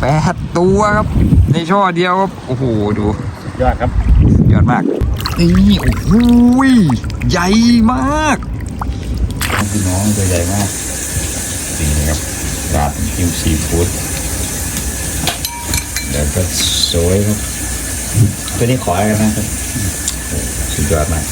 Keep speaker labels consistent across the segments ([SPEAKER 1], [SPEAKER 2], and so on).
[SPEAKER 1] แปดตัวครับ ในช่อเดียวครับ โอ้โห ดู
[SPEAKER 2] ยอดครับ
[SPEAKER 1] ยอดมากนี่โอ้โหยใหญ่มาก
[SPEAKER 2] พี่น้องตัวใหญ่มากจริงนะครับราดน้ำจิ้มซีฟู้ดแล้วก็สวยครับตัวนี้ขออะไรนะครับโอ้สุดยอดมาก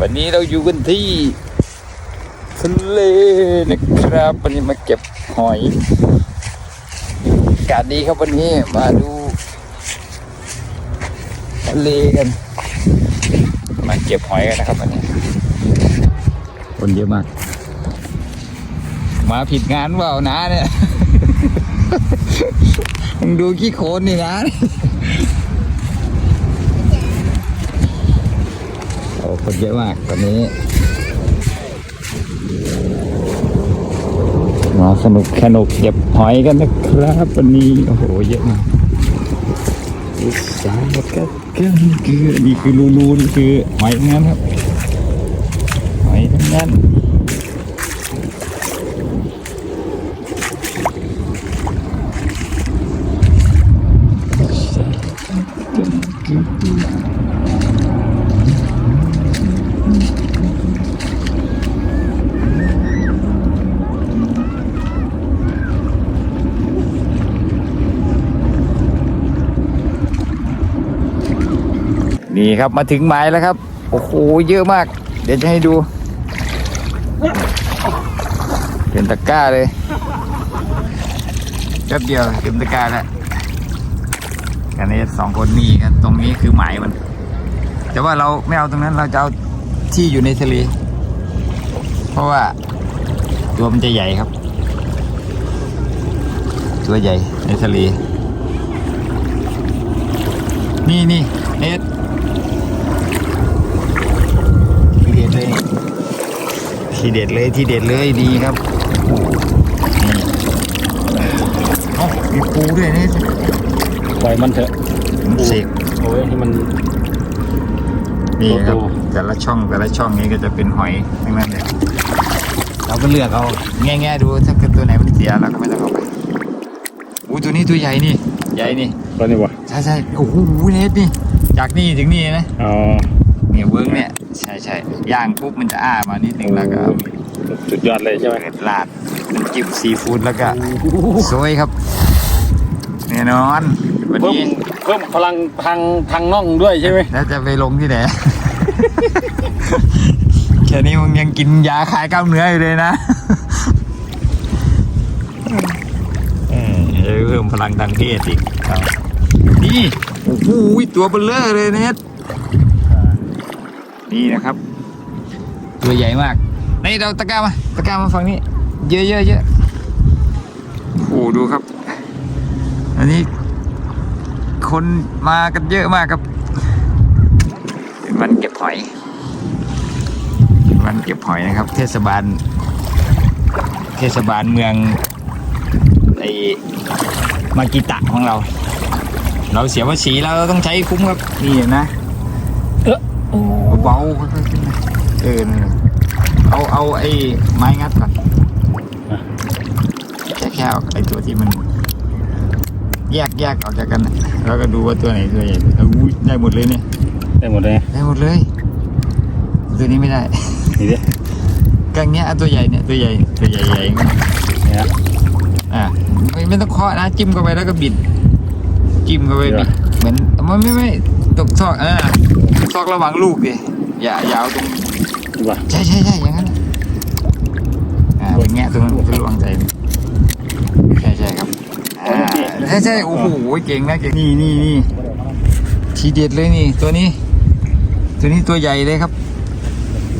[SPEAKER 1] วันนี้เราอยู่กันที่ทะเลนะครับ วันนี้มาเก็บหอยอากาศดีครับวันนี้มาดูทะเลกัน มาเก็บหอยกันนะครับวันนี้คนเยอะมาก มาผิดงานเปล่านะเนี่ยมึงดูขี้โคลนนี่นะ โอ้ คนเยอะมากตอนนี้มาสนุกสนุกเก็บหอยกันนะครับวันนี้โอ้โหเยอะมากอุตสาหกรรมคือนี่คือรูรูนี่คือหอยทั้งนั้นครับหอยทั้งนั้น นี่ครับมาถึงหมายแล้วครับ โอ้โหเยอะมาก เดี๋ยวจะให้ดูเป็นตะกร้าเลยแป๊บเดียวเต็มตะกร้าแล้วกันนี้สองคนนี่ครับตรงนี้คือหมายมัน แต่ว่าเราไม่เอาตรงนั้นเราจะเอาที่อยู่ในทะเลเพราะว่าตัวมันจะใหญ่ครับ ตัวใหญ่ในทะเลนี่นี่เอ็ดดเลย ทีเด็ดเลยทีเด็ดเลยดีครับนี่เอ้ามีปูด้วยเน็ต
[SPEAKER 2] ปล่อยมันเถอะ
[SPEAKER 1] เสก
[SPEAKER 2] โอ้ยให้มัน
[SPEAKER 1] นี่ครับ
[SPEAKER 2] โต
[SPEAKER 1] แต่ละช่องแต่ละช่องนี้ก็จะเป็นหอยทั้งนั้นเลยเราก็เลือกเอาแง่ๆดูถ้าเกิดตัวไหนมันเสียเราก็ไม่ต้องเอาไปอู้ตัวนี้ตัวใหญ่นี่ ใหญ่นี่
[SPEAKER 2] ตัวนี้วะ
[SPEAKER 1] ใช่ใช่โอ้โหเน็ตนี่จากนี่ถึงนี่นะ
[SPEAKER 2] อ๋อ
[SPEAKER 1] เนี่ยเวิร์กเนี่ยใช่ใช่ย่างปุ๊บมันจะอ้ามานิดนึงแล้วก็เอา
[SPEAKER 2] สุดยอดเลยใช่ไหม
[SPEAKER 1] เผ็ดลาดน้ำจิ้มซีฟู้ดแล้วก็สวยครับแน่นอนวัน
[SPEAKER 2] เพิ่ม
[SPEAKER 1] นี้
[SPEAKER 2] เพิ่มพลังทางทางน่องด้วยใช่ไหม
[SPEAKER 1] แล้วจะไปลงที่ไหนแค่นี้มึงยังกินยาคลายกล้ามเนื้ออยู่เลยนะเออเพิ่มพลังทางเพศอีกครับนี่โอ้โหตัวเบลเลอร์เลยเนท นี่นะครับ ตัวใหญ่มากนี่เราตะกร้ามาตะกร้ามาฝั่งนี้ เยอะเยอะเยอะโอ้โหดูครับ อันนี้ คนมากันเยอะมากครับเป็นวันเก็บหอยเป็นวันเก็บหอยนะครับ เทศบาล เทศบาลเมืองไอมากิตะของเรา เราเสียภาษีแล้วเราต้องใช้คุ้มครับนี่เห็นนะ เออโอ้เบาๆค่อยๆขึ้นนะเออนั่นแหละเอาเอาไอ้ไม้งัดก่อนแค่แค่เอาไอ้ตัวที่มัน แยกแยกออกจากกันน่ะแล้วก็ดูว่าตัวไหนตัวใหญ่แล้วอุ้ยได้หมดเลยเนี่ย
[SPEAKER 2] ได้หมดเลย
[SPEAKER 1] ได้หมดเลยตัวนี้ไม่ได้
[SPEAKER 2] นี่ดิ
[SPEAKER 1] กังเนี้ยเอาตัวใหญ่เนี่ยตัวใหญ่ตัวใหญ่ใหญ่อย่างเงี้ย
[SPEAKER 2] เนี่ย
[SPEAKER 1] อ่าไม่ไม่ต้องเคาะนะจิ้มเข้าไปแล้วก็บิด จิ้มเข้าไปบิดเหมือนมันไม่ไม่ตกซอกเออ ซอกระหว่างลูกดิอย่าอย่าเอาตรง
[SPEAKER 2] ดีกว่า
[SPEAKER 1] ใช่ใช่ใช่อย่างนั้นน่ะอ่าเป็นแงะตรงนั้นจะระวังใจใช่ใช่ครับอ่าใช่ใช่โอ้โหเก่งนะเก่งนี่นี่นี่ทีเด็ดเลยนี่ ตัวนี้ ตัวนี้ตัวใหญ่เลยครับ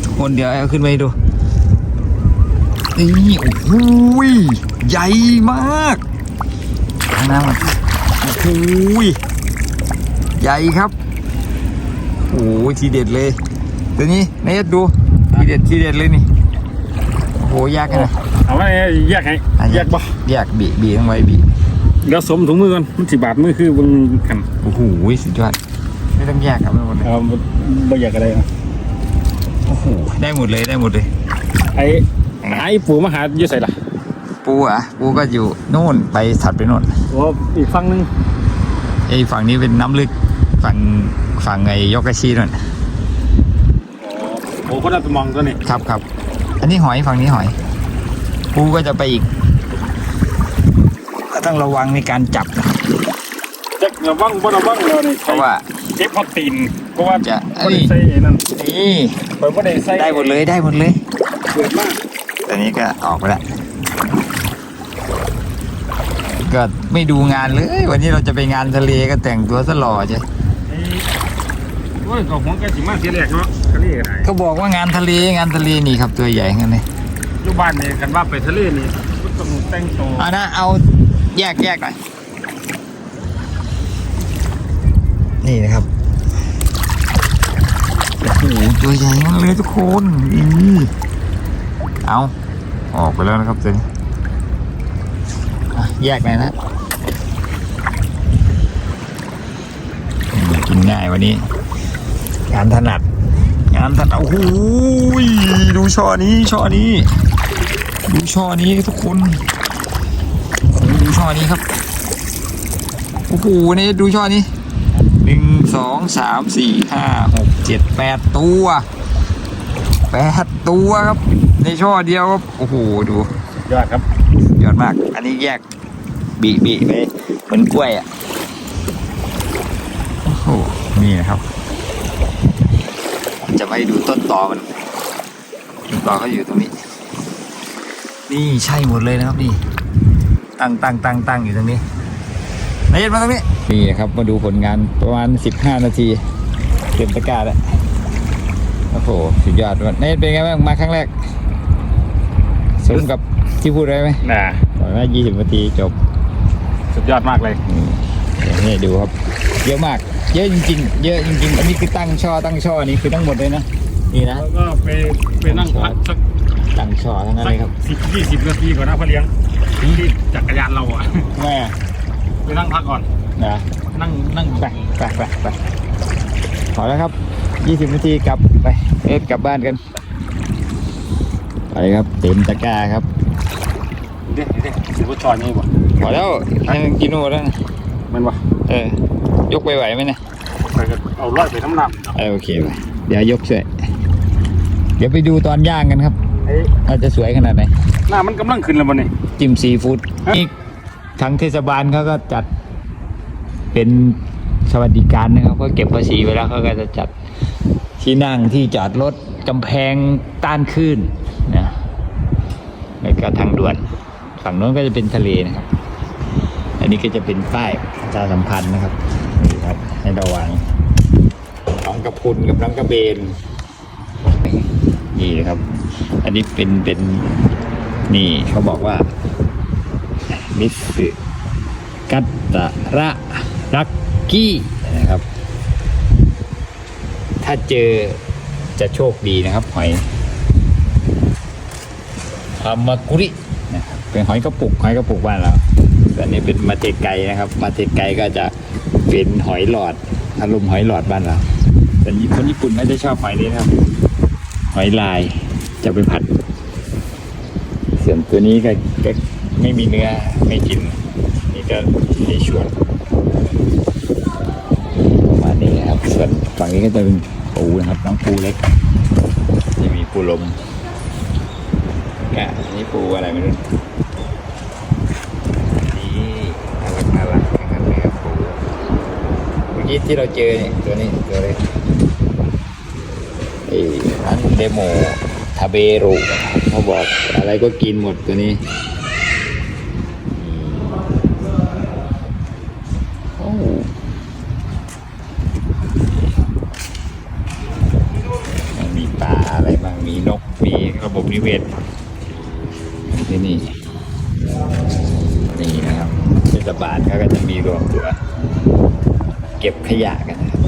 [SPEAKER 1] โอ้โหคนเดี๋ยวเอาขึ้นไปดูนี่โอ้โหยใหญ่มากทางน้ำมันโอ้โหยใหญ่ครับ โอ้โหทีเด็ดเลยตัวนี้นายดูทีเด็ดทีเด็ดเลยนี่โอ้โหยากกันนะ
[SPEAKER 3] เอาไว้แยกให้
[SPEAKER 1] อะ
[SPEAKER 3] แยกบ่
[SPEAKER 1] แยกบีบีต้องไว้บี
[SPEAKER 3] เดี๋ยวสวมถุงมือก่อนมันสิบาทมือคือเบิ่งกัน
[SPEAKER 1] โอ้โหสุดยอดไม่ต้องแยกครับไม่หมดเลย
[SPEAKER 3] เอาบ่บ่อยากอะไรอะ
[SPEAKER 1] โอ้โหได้หมดเลยได้หมดเลย
[SPEAKER 3] ไอ้ไอ้ปู่มาหาอยู่ไสล่ะ
[SPEAKER 1] ปูอะปูก็อยู่นู่นไปถัดไปนู่น
[SPEAKER 3] โอ้อีกฝั่งหนึง
[SPEAKER 1] ไอ้ฝั่งนี้เป็นน้ำลึกฝั่ง ฝั่งไอ้ยกกระชีนู่น
[SPEAKER 3] อ๋อโอ้คนละมองตัวนี้
[SPEAKER 1] ครับครับ อันนี้หอยฝั่งนี้หอยปูก็จะไปอีกก็ต้องระวังในการจับนะ
[SPEAKER 3] จักระวังบ่ระวังเลย
[SPEAKER 1] เพราะว่า
[SPEAKER 3] เจ็บพอตีนเพราะว่า
[SPEAKER 1] จะ
[SPEAKER 3] บ่ได้ใส่นั่น
[SPEAKER 1] นี่
[SPEAKER 3] เปิดบ่ได้ใส่
[SPEAKER 1] ได้หมดเลยได้หมดเลย
[SPEAKER 3] เกิดมาก
[SPEAKER 1] ตอนนี้ก็ออกไปแล้วก็ไม่ดูงานเลย วันนี้เราจะไปงานทะเลก็แต่งตัวซะหล่อใช่
[SPEAKER 3] อ้โอ้ยก็หัวกันสิมาเสียแรกเนาะทะเลก็ได้
[SPEAKER 1] เขาบอกว่างานทะเลงานทะเลนี่ครับตัวใหญ่งั้นเลย
[SPEAKER 3] อยู่บ้านนี่กันว่าไปทะเลนี่ก็ต้องแต่งตัว
[SPEAKER 1] เอานะเอาแยกแยกหน่อยนี่นะครับโอ้โหตัวใหญ่มากเลยทุกคนอีเอาออกไปแล้วนะครับตัวนี้อะแยกหน่อยนะอืมกินง่ายวันนี้ งานถนัด งานถนัดโอ้โหดูช่อนี้ช่อนี้ ดูช่อนี้ทุกคนโอ้โหดูช่อนี้ครับโอ้โหนี่ดูช่อนี้หนึ่งสองสามสี่ห้าหกเจ็ดแปดตัวแปดตัวครับ ในช่อเดียวครับโอ้โหดู
[SPEAKER 3] ยอดครับ
[SPEAKER 1] ยอดมาก อันนี้แยกบีบีไปเหมือนกล้วยอะโอ้โหนี่นะครับ จะไปดูต้นตอมันต้นตอเขาอยู่ตรงนี้ นี่ใช่หมดเลยนะครับนี่ตั้งตั้งตั้งตั้งอยู่ตรงนี้นายเย็นมาตรงนี้นี่นะครับมาดูผลงานประมาณ 15 นาทีเต็มตะกร้าแล้วโอ้โหสุดยอดนายเย็นเป็นไงบ้างมาครั้งแรกสมกับที่พูดไว้ไหม
[SPEAKER 3] น่ะ
[SPEAKER 1] บอกว่า20 นาทีจบ
[SPEAKER 3] สุดยอดมากเลย
[SPEAKER 1] อืมอย่างนี้ดูครับเยอะมาก เยอะจริงๆ เยอะจริงๆ อันนี้คือตั้งช่อตั้งช่อนี่คือทั้งหมดเลยนะ นี่นะ
[SPEAKER 3] แล้วก็ไปไปนั่งพักสัก
[SPEAKER 1] ตั้งช่อทั้งนั้นเลยครับ
[SPEAKER 3] สิบยี่สิบนาทีก่อนนะพ่อเลี้ยงที่จักรยานเราอะ
[SPEAKER 1] แม่
[SPEAKER 3] ไปนั่งพักก่อน
[SPEAKER 1] นะ
[SPEAKER 3] นั่งนั่ง
[SPEAKER 1] ไปไปไปไปพอแล้วครับ20นาทีกลับไปเอ็ดกลับบ้านกันไปครับเต็มตะกร้าครับ
[SPEAKER 3] เด็กเด็กถือว่าจอยนี่บ่
[SPEAKER 1] พอแล้วยังกินหมดแล้วนะ
[SPEAKER 3] มันบ่
[SPEAKER 1] เออ ยกไปไหวไหมเนี่ย
[SPEAKER 3] ไปกันเอาร้อยไปน้ำหนัก
[SPEAKER 1] เออโอเคไปเดี๋ยวยกช่วยเดี๋ยวไปดูตอนย่างกันครับ
[SPEAKER 3] ไอ้
[SPEAKER 1] ว่าจะสวยขนาดไหน
[SPEAKER 3] หน้ามันกำลังขึ้นแล้วบ่นี่
[SPEAKER 1] จิ้มซีฟู้ด
[SPEAKER 3] ฮะ
[SPEAKER 1] นี่ทางเทศบาลเขาก็จัดเป็นสวัสดิการนะครับก็เก็บภาษีไว้แล้วเขาก็จะจัดที่นั่งที่จอดรถกำแพงต้านคลื่นนะแล้วก็ทางด่วน ฝั่งโน้นก็จะเป็นทะเลนะครับ อันนี้ก็จะเป็นป้ายประชาสัมพันธ์นะครับ นี่ครับให้ระวังน้องกระพุนกับน้องกระเบน นี่นะครับ อันนี้เป็นเป็นนี่เขาบอกว่า มิสสึกัตตะระรักกี้นะครับ ถ้าเจอจะโชคดีนะครับ หอยอามากุรินะครับเป็นหอยกระปุกหอยกระปุกบ้านเราแต่ อันนี้เป็นมาเตไกนะครับ มาเตไกก็จะเป็นหอยหลอดอารมณ์หอยหลอดบ้านเราแต่คนญี่ปุ่นไม่ได้ชอบหอยนี้นะครับ หอยลายจะไปผัด ส่วนตัวนี้ก็ก็ไม่มีเนื้อไม่กิน นี่ก็มีชวนประมาณนี้นะครับ ส่วนฝั่งนี้ก็จะเป็นปูนะครับน้องปูเล็กจะมีปูลมกะอันนี้ปูอะไรไม่รู้นี่น่ารักน่ารักทั้งนั้นเลยครับปูเมื่อ กี้ที่เราเจอเนี่ยตัวนี้ตัวเล็กไอ้อันเดโมทาเบโรุเขาบอกอะไรก็กินหมดตัวนี้ ขยะกันนะครับ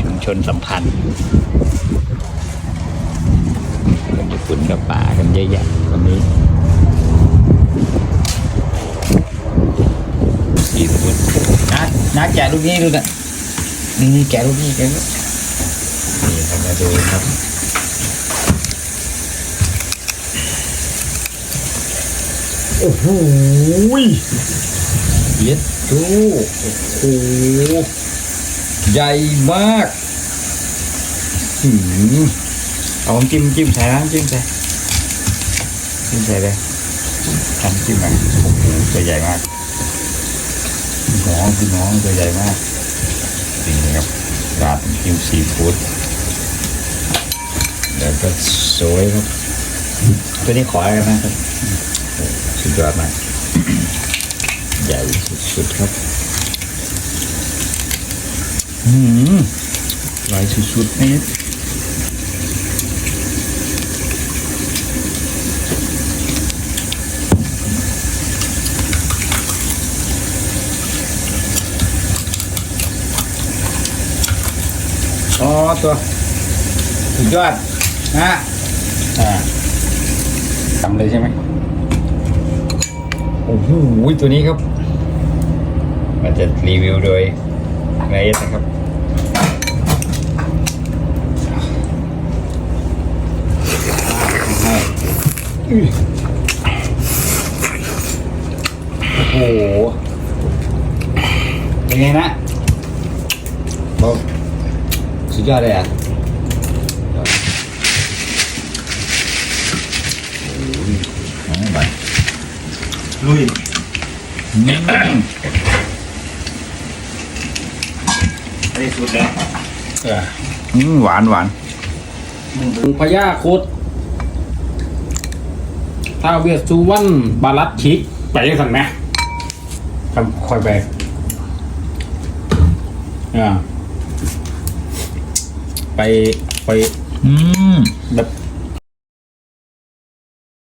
[SPEAKER 1] ชุมชนสัมพันธ์คนญี่ปุ่นกับป่ากันเยอะแยะวันนี้ดีสุดนัดนัดแกะลูกนี้ดูนะนี่แกะลูกนี้แกะลูกนี่ครับมาดูครับโอ้โห เย็ดดูโอ้โหใหญ่มากหืมเอาจิ้มจิ้มใส่น้ำจิ้มใส่จิ้มใส่เลยน้ำจิ้มอะโอ้โหตัวใหญ่มากน้องพี่น้องตัวใหญ่มากนี่นะครับราดจิ้มซีฟู้ดแล้วก็สวยครับ ตัวนี้ขออะไรกันะครับสุดยอดมาก ใหญ่สุดๆครับอืมลายสุดๆนี่อ๋อตัวสุดยอดนะอ่าทำเลยใช่ไหม โอ้โหตัวนี้ครับมันจะรีวิวโดยนายนะครับโอ้โหเป็นไงนะบอกสุดยอดเลยอะโอ้ยไป
[SPEAKER 3] ลุย
[SPEAKER 1] อืม
[SPEAKER 3] อันนี้สุดเลย
[SPEAKER 1] เอออืมหวานหวาน
[SPEAKER 3] พญาโคตท้าวเวสสุวรรณบาลัดชิกไปยังสันไหมครับค่อยไปอ่าไปไป
[SPEAKER 1] อืม
[SPEAKER 3] แบบ